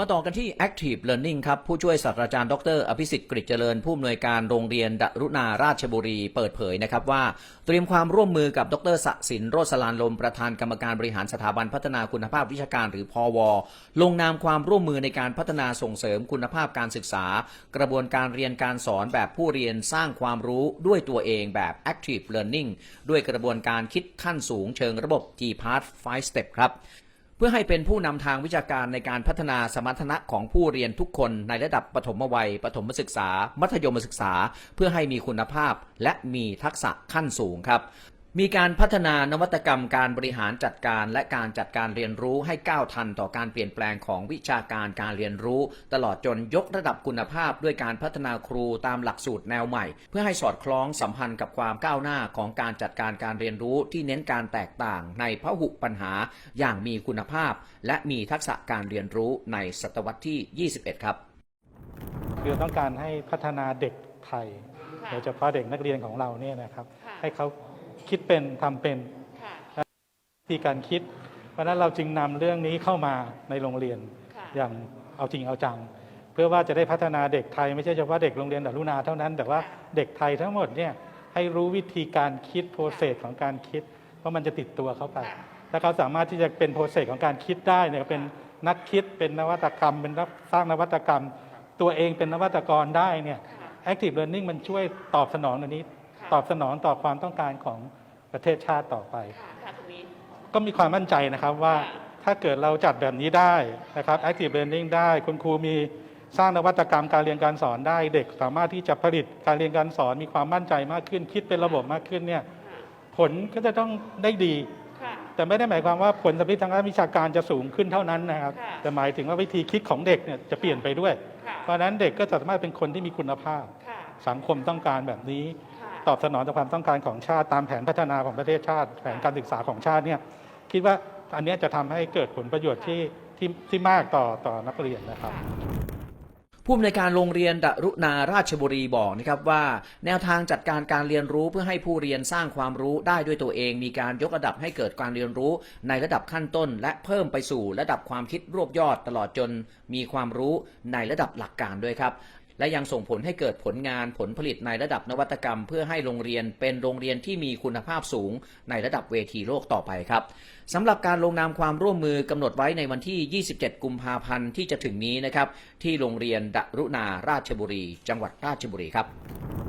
มาต่อกันที่ Active Learning ครับ ผู้ช่วยศาสตราจารย์ดร อภิสิทธิ์กฤษเจริญ ผู้อำนวยการโรงเรียนดรุณาราชบุรีเปิดเผยนะครับว่า เตรียมความร่วมมือกับดรสศินโรสลานลม ประธานกรรมการบริหารสถาบันพัฒนาคุณภาพวิชาการหรือพอวลงนามความร่วมมือในการพัฒนาส่งเสริมคุณภาพการศึกษา กระบวนการเรียนการสอนแบบผู้เรียนสร้างความรู้ด้วยตัวเองแบบ Active Learning ด้วยกระบวนการคิดขั้นสูงเชิงระบบ G-Path 5 Step ครับ เพื่อให้เป็นผู้นำทางวิชาการในการพัฒนาสมรรถนะของผู้เรียนทุกคนในระดับปฐมวัย ปฐมศึกษา มัธยมศึกษา เพื่อให้มีคุณภาพและมีทักษะขั้นสูงครับ มีการพัฒนานวัตกรรมการบริหารจัดการและการจัดการเรียนรู้ให้ก้าวทันต่อการเปลี่ยนแปลงของวิชาการการเรียนรู้ ตลอดจนยกระดับคุณภาพด้วยการพัฒนาครูตามหลักสูตรแนวใหม่ เพื่อให้สอดคล้องสัมพันธ์กับความก้าวหน้าของการจัดการการเรียนรู้ที่เน้นการแตกต่างในพหุปัญหาอย่างมีคุณภาพ และมีทักษะการเรียนรู้ในศตวรรษที่ 21 ครับคือต้องการให้พัฒนาเด็กไทยค่ะโดยเฉพาะเด็กนักเรียนของเราเนี่ยนะครับค่ะให้เขา คิดเป็นทำเป็นค่ะวิธีการคิด เพราะฉะนั้นเราจึงนำเรื่องนี้เข้ามาในโรงเรียนค่ะอย่างเอาจริงเอาจัง เพื่อว่าจะได้พัฒนาเด็กไทย ไม่ใช่เฉพาะเด็กโรงเรียนดารุณาเท่านั้น แต่ว่าเด็กไทยทั้งหมดเนี่ยให้รู้วิธีการคิดโปรเซสของการคิด เพราะมันจะติดตัวเขาไปค่ะถ้าเขาสามารถที่จะเป็นโปรเซสของการคิดได้เนี่ยเป็นนักคิดเป็นนวัตกรรม เป็นนักสร้างนวัตกรรม ตัวเองเป็นนวัตกรได้เนี่ยค่ะ Active Learning มันช่วยตอบสนองอันนี้ค่ะ ตอบสนองต่อความต้องการของประเทศชาติต่อไปค่ะค่ะตรงนี้ก็มีความมั่นใจนะครับว่าค่ะถ้าเกิดเราจัดแบบนี้ได้นะครับ Active Learning ได้คุณครูมีสร้างนวัตกรรมการเรียนการสอนได้ เด็กสามารถที่จะผลิตการเรียนการสอนมีความมั่นใจมากขึ้น คิดเป็นระบบมากขึ้นเนี่ยค่ะผลก็จะต้องได้ดีค่ะแต่ไม่ได้หมายความว่าผลสำลิดทางด้านวิชาการจะสูงขึ้นเท่านั้นนะครับค่ะแต่หมายถึงว่าวิธีคิดของเด็กเนี่ยจะเปลี่ยนไปด้วยค่ะเพราะฉะนั้นเด็กก็จะสามารถเป็นคนที่มีคุณภาพค่ะสังคมต้องการแบบนี้ค่ะ ตอบสนองต่อความต้องการของชาติ ตามแผนพัฒนาของประเทศชาติ แผนการศึกษาของชาติเนี่ยคิดว่าอันนี้จะทำให้เกิดผลประโยชน์ที่ที่ที่มากต่อต่อนักเรียนนะครับผู้อำนวยการโรงเรียนดรุณาราชบุรีบอกนะครับว่า แนวทางจัดการการเรียนรู้เพื่อให้ผู้เรียนสร้างความรู้ได้ด้วยตัวเอง มีการยกระดับให้เกิดการเรียนรู้ ในระดับขั้นต้น และเพิ่มไปสู่ระดับความคิดรวบยอดตลอดจนมีความรู้ในระดับหลักการด้วยครับ และยังส่งผลให้เกิดผลงานผลผลิตในระดับนวัตกรรม เพื่อให้โรงเรียนเป็นโรงเรียนที่มีคุณภาพสูงในระดับเวทีโลกต่อไปครับสำหรับการลงนามความร่วมมือกำหนดไว้ในวันที่ 27 กุมภาพันธ์ที่จะถึงนี้นะครับที่โรงเรียนดรุณาราชบุรี จังหวัดราชบุรีครับ